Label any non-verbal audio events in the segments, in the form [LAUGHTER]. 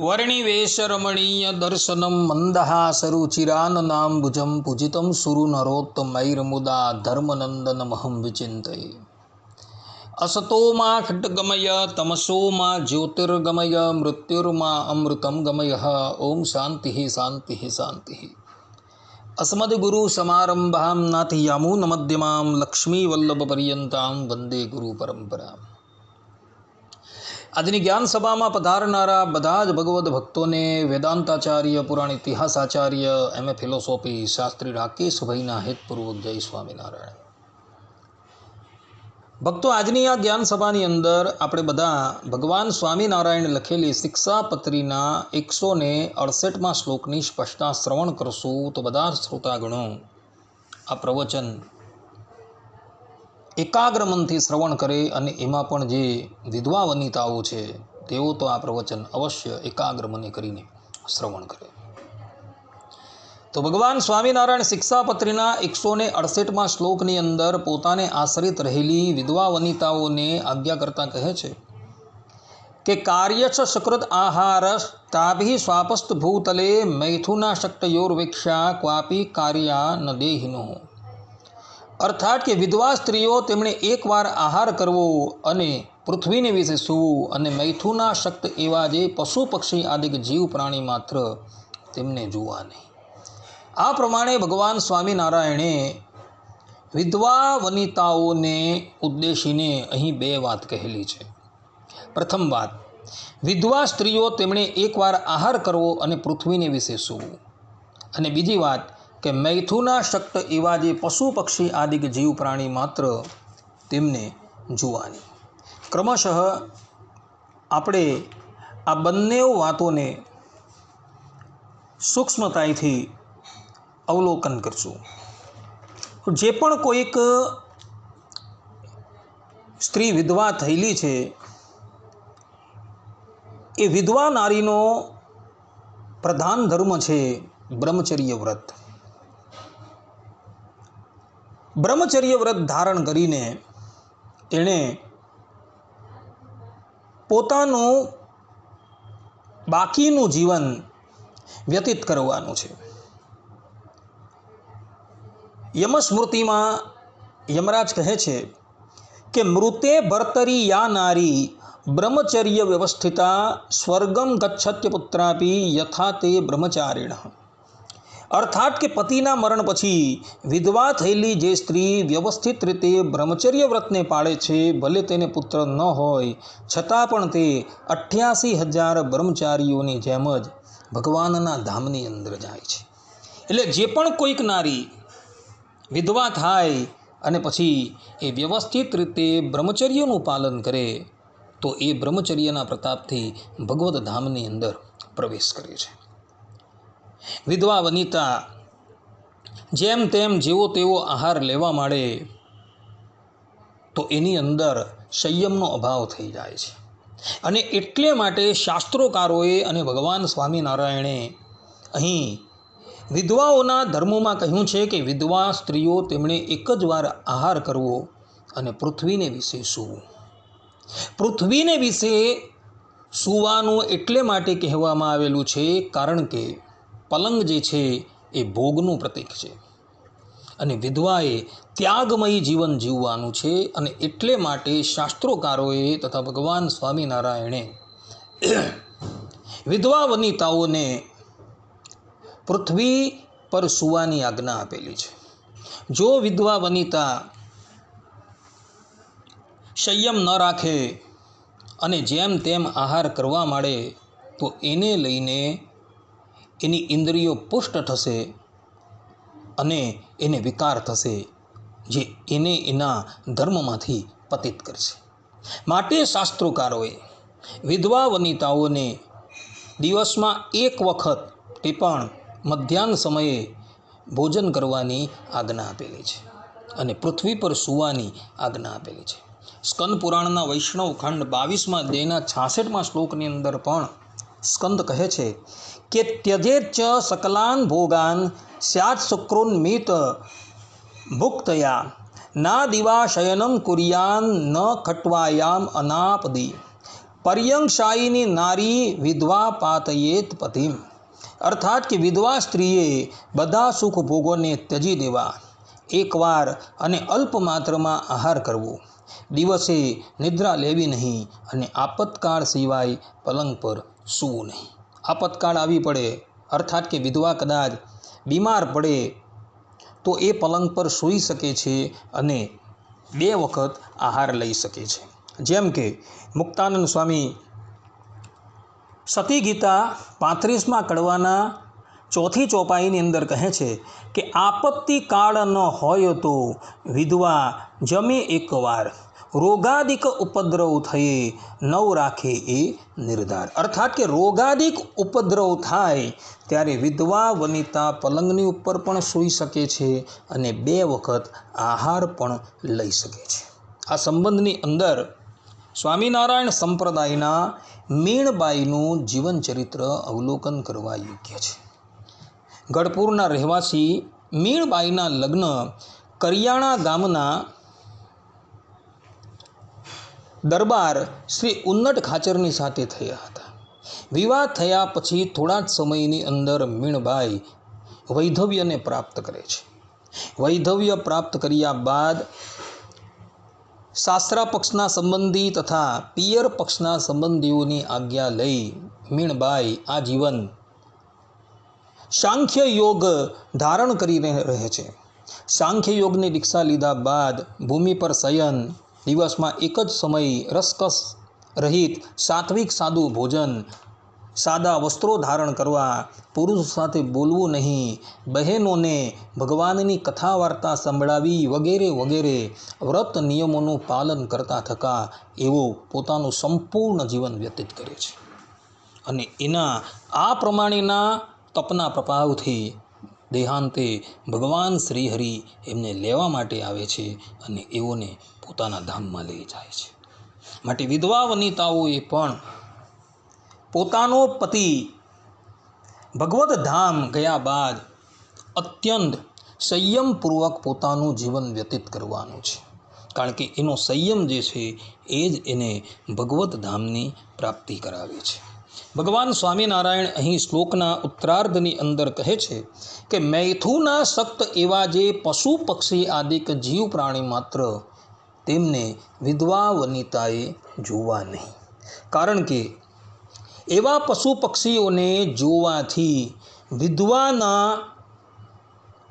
વર્ણિવેશરમણીયદર્શनं મન્દહાસરુચિરાનનાંબુજं પૂજિतं સુરુનરોત્તમૈર્મુદા ધર્મનંદનમહં વિચિંતયે અસતો માં ખડગમય તમસો માં જ્યોતિર્ગમય મૃત્યુર્માં અમૃતમ ગમય ઓમ શાંતિ શાંતિ શાંતિ અસ્મદગુરુ સમારંભાં નાથયામૂનમધ્યમાં લક્ષ્મીવલ્લભપર્યંતાં વંદે ગુરુ પરંપરા આજની જ્ઞાન સભામાં પધારનારા બધા જ ભગવદ્ ભક્તોને વેદાંતાચાર્ય, પુરાણ ઇતિહાસાચાર્ય, એમ એ ફિલોસોફી શાસ્ત્રી રાકેશભાઈના હેતપૂર્વક જય સ્વામિનારાયણ. ભક્તો, આજની આ જ્ઞાન સભાની અંદર આપણે બધા ભગવાન સ્વામિનારાયણ લખેલી શિક્ષાપત્રીના એકસો ને અડસઠમાં શ્લોકની સ્પષ્ટતા શ્રવણ કરશું. તો બધા શ્રોતાગણો, આ પ્રવચન એકાગ્ર મનથી શ્રવણ કરે અને એમાં પણ જે વિધવા વનિતાઓ છે, તેઓ તો આ પ્રવચન અવશ્ય એકાગ્ર મને કરીને શ્રવણ કરે. તો ભગવાન સ્વામિનારાયણ શિક્ષાપત્રીના એકસો ને અડસઠમાં શ્લોકની અંદર પોતાને આશ્રિત રહેલી વિધવા વનિતાઓને આજ્ઞા કરતા કહે છે કે કાર્ય સકૃત આહાર તાભી સ્વાપસ્થ ભૂતલે મૈથુના શક્તયોર્વેક્ષા ક્વાપી કાર્યા ન દેહિનો. અર્થાત કે વિધવા સ્ત્રીઓ તેમણે એકવાર આહાર કરવો અને પૃથ્વીને વિશે સૂવું અને મૈથુના શક્ત એવા જે પશુ પક્ષી આદિક જીવ પ્રાણી માત્ર તેમને જોવા નહીં. આ પ્રમાણે ભગવાન સ્વામિનારાયણે વિધવા વનિતાઓને ઉદ્દેશીને અહીં બે વાત કહેલી છે. પ્રથમ વાત, વિધવા સ્ત્રીઓ તેમણે એકવાર આહાર કરવો અને પૃથ્વીને વિશે સૂવું. અને બીજી વાત કે મૈથુના શક્ત એવા જે પશુ પક્ષી આદિક જીવ પ્રાણી માત્ર તેમને જોવાની. ક્રમશઃ આપણે આ બંને વાતોને સૂક્ષ્મતાથી અવલોકન કરશું. જે પણ કોઈક સ્ત્રી વિધવા થયેલી છે, એ વિધવા નારીનો પ્રધાન ધર્મ છે બ્રહ્મચર્ય વ્રત. બ્રહ્મચર્ય વ્રત ધારણ કરીને તેણે પોતાનું બાકીનું જીવન વ્યતીત કરવાનું છે. યમસ્મૃતિમાં યમરાજ કહે છે કે, મૃતે ભર્તરી યા નારી બ્રહ્મચર્ય વ્યવસ્થિતા સ્વર્ગમ ગચ્છત્ય પુત્રાપી યથા તે બ્રહ્મચારિણ. અર્થાત કે પતિના મરણ પછી વિધવા થયેલી જે સ્ત્રી વ્યવસ્થિત રીતે બ્રહ્મચર્ય વ્રતને પાળે છે, ભલે તેને પુત્ર ન હોય, છતાં પણ તે અઠ્યાસી હજાર બ્રહ્મચારીઓની જેમ જ ભગવાનના ધામની અંદર જાય છે. એટલે જે પણ કોઈક નારી વિધવા થાય અને પછી એ વ્યવસ્થિત રીતે બ્રહ્મચર્યનું પાલન કરે, તો એ બ્રહ્મચર્યના પ્રતાપથી ભગવત ધામની અંદર પ્રવેશ કરે છે. વિધવા વનિતા, જેમ તેમ જેવો તેવો આહાર લેવા માંડે તો એની અંદર સંયમનો અભાવ થઈ જાય છે. અને એટલે માટે શાસ્ત્રોકારોએ અને ભગવાન સ્વામિનારાયણે અહીં વિધવાઓના ધર્મોમાં કહ્યું છે કે વિધવા સ્ત્રીઓ તેમણે એક જ વાર આહાર કરવો અને પૃથ્વીને વિશે સૂવું. પૃથ્વીને વિશે સૂવાનું એટલે માટે કહેવામાં આવેલું છે કારણ કે પલંગ જે છે એ ભોગનું પ્રતીક છે. અને વિધવાએ ત્યાગમયી જીવન જીવવાનું છે અને એટલે માટે શાસ્ત્રોકારોએ તથા ભગવાન સ્વામિનારાયણે વિધવા વનિતાઓને પૃથ્વી પર સૂવાની આજ્ઞા આપેલી છે. જો વિધવા વનિતા સંયમ ન રાખે અને જેમ તેમ આહાર કરવા માંડે, તો એને લઈને એની ઇન્દ્રિયો પુષ્ટ થશે અને એને વિકાર થશે, જે એને એના ધર્મમાંથી પતિત કરશે. માટે શાસ્ત્રોકારોએ વિધવા વનિતાઓને દિવસમાં એક વખત તે પણ મધ્યાહન સમયે ભોજન કરવાની આજ્ઞા આપેલી છે અને પૃથ્વી પર સૂવાની આજ્ઞા આપેલી છે. સ્કંદ પુરાણના વૈષ્ણવ ખંડ બાવીસમાં દેના છાસઠમાં શ્લોકની અંદર પણ સ્કંદ કહે છે કે ત્યજેચ સકલાન ભોગાન, સ્યાત શુક્રોન્મિત ભુક્તયા, ના દિવા કુરિયાન, ન ખટવાયામ અનાપદી, પર્યંગશાયીની નારી વિધવા પાતયેત પતિમ. અર્થાત કે વિધવા સ્ત્રીએ બધા સુખ ભોગોને ત્યજી દેવા. એકવાર અને અલ્પ માત્રમાં આહાર કરવો. દિવસે નિદ્રા લેવી નહીં અને આપતકાળ સિવાય પલંગ પર સૂવું નહીં. આપતકાળ આવી પડે, અર્થાત કે વિધવા કદાચ બીમાર પડે, તો એ પલંગ પર સૂઈ શકે છે અને બે વખત આહાર લઈ શકે છે. જેમ કે, મુક્તાનંદ સ્વામી સતી ગીતા પાંત્રીસમાં કડવાના ચોથી ચોપાઈની અંદર કહે છે કે આપત્તિ કાળ ન હોય તો વિધવા જમે એકવાર. રોગાદિક ઉપદ્રવ થયે, નવ રાખે એ નિર્ધાર. અર્થાત કે રોગાદિક ઉપદ્રવ થાય, ત્યારે વિધવા વનિતા પલંગની ઉપર પણ સૂઈ શકે છે અને બે વખત આહાર પણ લઈ શકે છે. આ સંબંધની અંદર સ્વામિનારાયણ સંપ્રદાયના મીણબાઈનું જીવન ચરિત્ર અવલોકન કરવા યોગ્ય છે. ગઢપુરના રહેવાસી મીણબાઈના લગ્ન કરિયાણા ગામના દરબાર શ્રી ઉન્નટ ખાચરની સાથે થયા હતા. વિવાહ થયા પછી થોડા જ સમયની અંદર મીણબાઈ વૈધવ્યને પ્રાપ્ત કરે છે. વૈધવ્ય પ્રાપ્ત કર્યા બાદ શાસ્ત્રા પક્ષના સંબંધી તથા પિયર પક્ષના સંબંધીઓની આજ્ઞા લઈ મીણબાઈ આ જીવન સાંખ્ય યોગ ધારણ કરીને રહે છે. સાંખ્ય યોગની દીક્ષા લીધા બાદ ભૂમિ પર શયન, દિવસમાં એક જ સમય રસકસ રહિત સાત્વિક સાદું ભોજન, સાદા વસ્ત્રો ધારણ કરવા, પુરુષ સાથે બોલવું નહીં, બહેનોને ભગવાનની કથા વાર્તા સંભળાવી વગેરે વગેરે વ્રત નિયમોનું પાલન કરતા થકા એવો પોતાનું સંપૂર્ણ જીવન વ્યતીત કરે છે. અને એના આ પ્રમાણેના તપના પ્રભાવથી દેહાંતે ભગવાન શ્રીહરિ એમને લેવા માટે આવે છે અને એઓને પોતાના ધામમાં લઈ જાય છે. માટે વિધવા વનિતાઓએ પણ પોતાનો પતિ ભગવત ધામ ગયા બાદ અત્યંત સંયમપૂર્વક પોતાનું જીવન વ્યતીત કરવાનું છે. કારણ કે એનો સંયમ જે છે એ જ એને ભગવત ધામની પ્રાપ્તિ કરાવે છે. ભગવાન સ્વામિનારાયણ અહીં શ્લોકના ઉત્તરાર્ધની અંદર કહે છે કે મૈથુના સક્ત એવા જે પશુ પક્ષી આદિક જીવ પ્રાણી માત્ર તેમને વિધવા વનિતાએ જોવા નહીં. કારણ કે એવા પશુ પક્ષીઓને જોવાથી વિધવાના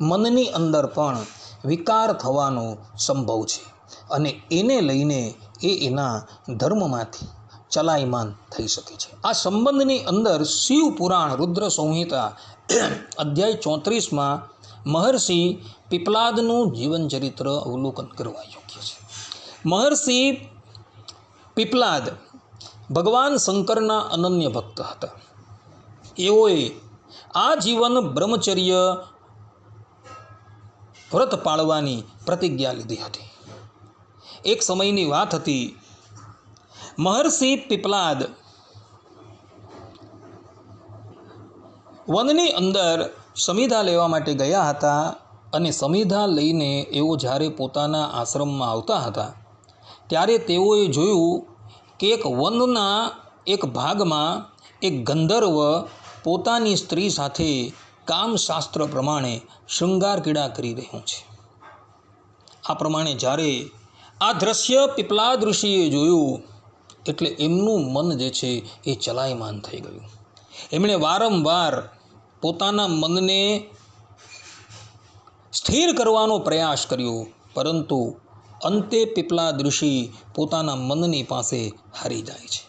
મનની અંદર પણ વિકાર થવાનો સંભવ છે અને એને લઈને એ એના ધર્મમાંથી ચલાયમાન થઈ શકે છે. આ સંબંધની અંદર શિવ પુરાણ રુદ્ર સંહિતા [CLEARS THROAT] અધ્યાય ચોત્રીસમાં મહર્ષિ પીપલાદનું જીવનચરિત્ર અવલોકન કરવા યોગ્ય છે. મહર્ષિ પીપલાદ ભગવાન શંકરના અનન્ય ભક્ત હતા. એઓએ આ જીવન બ્રહ્મચર્ય વ્રત પાળવાની પ્રતિજ્ઞા લીધી હતી. એક સમયની વાત હતી મહર્ષિ પીપલાદ વનની અંદર સમિધા લેવા માટે ગયા હતા અને સમિધા લઈને એઓ જ્યારે પોતાના આશ્રમમાં આવતા હતા, ત્યારે તેઓએ જોયું કે એક વનના એક ભાગમાં એક ગંધર્વ પોતાની સ્ત્રી સાથે કામશાસ્ત્ર પ્રમાણે શૃંગાર ક્રીડા કરી રહ્યું છે. આ પ્રમાણે જ્યારે આ દ્રશ્ય પીપલાદ ઋષિએ જોયું એટલે એમનું મન જે છે એ ચલાયમાન થઈ ગયું. એમણે વારંવાર પોતાના મનને સ્થિર કરવાનો પ્રયાસ કર્યો, પરંતુ અંતે પીપલા ઋષિ પોતાના મનની પાસે હારી જાય છે.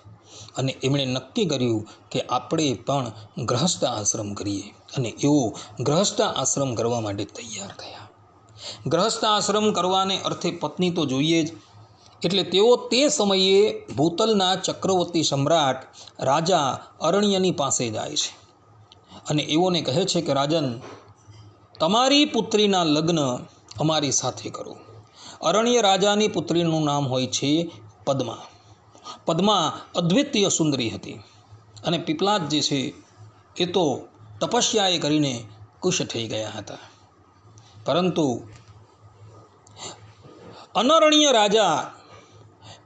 અને એમણે નક્કી કર્યું કે આપણે પણ ગ્રહસ્થ આશ્રમ કરીએ અને એઓ ગ્રહસ્થ આશ્રમ કરવા માટે તૈયાર થયા. ગ્રહસ્થ આશ્રમ કરવાને અર્થે પત્ની તો જોઈએ જ એટલે તેઓ તે સમયે ભૂતલના ચક્રવર્તી સમ્રાટ રાજા અરણ્યની પાસે જાય છે. અને એઓને કહે છે કે, રાજન, તમારી પુત્રીના લગ્ન અમારી સાથે કરો. અરણ્ય રાજાની પુત્રીનું નામ હોય છે પદ્મા. પદ્મા અદ્વિતીય સુંદરી હતી. અને પીપલાદ જે છે, એ તો તપસ્યાએ કરીને કુશ થઈ ગયા હતા. પરંતુ અનરણ્ય રાજા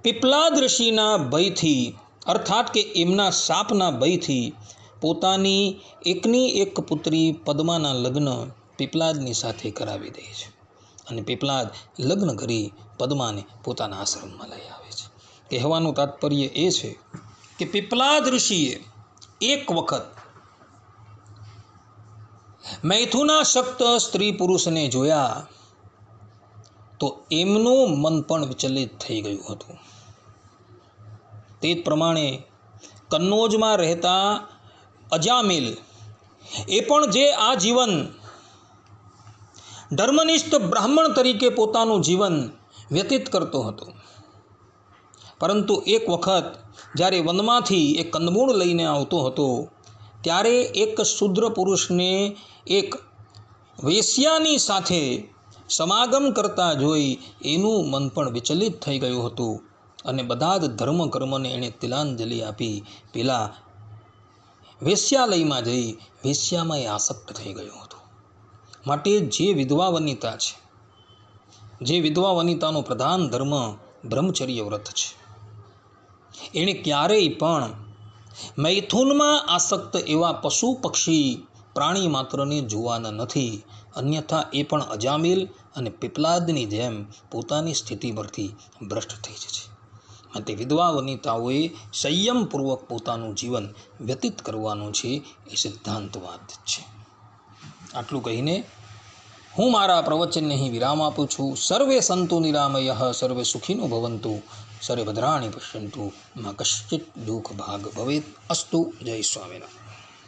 પીપલાદ ઋષિના ભયથી, અર્થાત કે એમના સાપના ભયથી, પોતાની એકની એક પુત્રી પદ્માના લગ્ન પીપલાદની સાથે કરાવી દે છે. અને પીપલાદ લગ્ન કરી પદ્માને પોતાના આશ્રમમાં લઈ આવે છે. કહેવાનું તાત્પર્ય એ છે કે પીપલાદ ઋષિએ એક વખત મૈથુના શક્ત સ્ત્રી પુરુષને જોયા તો એમનું મન પણ વિચલિત થઈ ગયું હતું. તે જ પ્રમાણે કન્નોજમાં રહેતા અજામિલ એ પણ જે આ જીવન ધર્મનિષ્ઠ બ્રાહ્મણ તરીકે પોતાનું જીવન વ્યતીત કરતો હતો. પરંતુ એક વખત જ્યારે વનમાંથી એક કંદમૂળ લઈને આવતો હતો, ત્યારે એક શુદ્ર પુરુષને એક વેશ્યાની સાથે સમાગમ કરતા જોઈ એનું મન પણ વિચલિત થઈ ગયું હતું અને બધા જ ધર્મ કર્મને એણે તિલાંજલિ આપી. પેલા વેશ્યાલયમાં જઈ વેશ્યામાં એ આસક્ત થઈ ગયો હતો. માટે જે વિધવા વનિતા છે, જે વિધવા વનિતાનો પ્રધાન ધર્મ બ્રહ્મચર્ય વ્રત છે. એણે ક્યારેય પણ મૈથુનમાં આસક્ત એવા પશુ પક્ષી પ્રાણી માત્રને જોવાના નથી. અન્યથા એ પણ અજામિલ અને પીપલાદની જેમ પોતાની સ્થિતિ પરથી ભ્રષ્ટ થઈ જશે. માટે વિધવા વનિતાઓએ સંયમપૂર્વક પોતાનું જીવન વ્યતીત કરવાનું છે એ સિદ્ધાંતવાદ છે. આટલું કહીને હું મારા પ્રવચનને અહીં વિરામ આપું છું. સર્વે સંતુ નિરામય, સર્વે સુખીનો ભવંતુ, સર્વે ભદ્રાણી પશ્યંતુ, માં કશ્ચિત દુઃખ ભાગ ભવેત. અસ્તુ જય સ્વામિનારાયણ.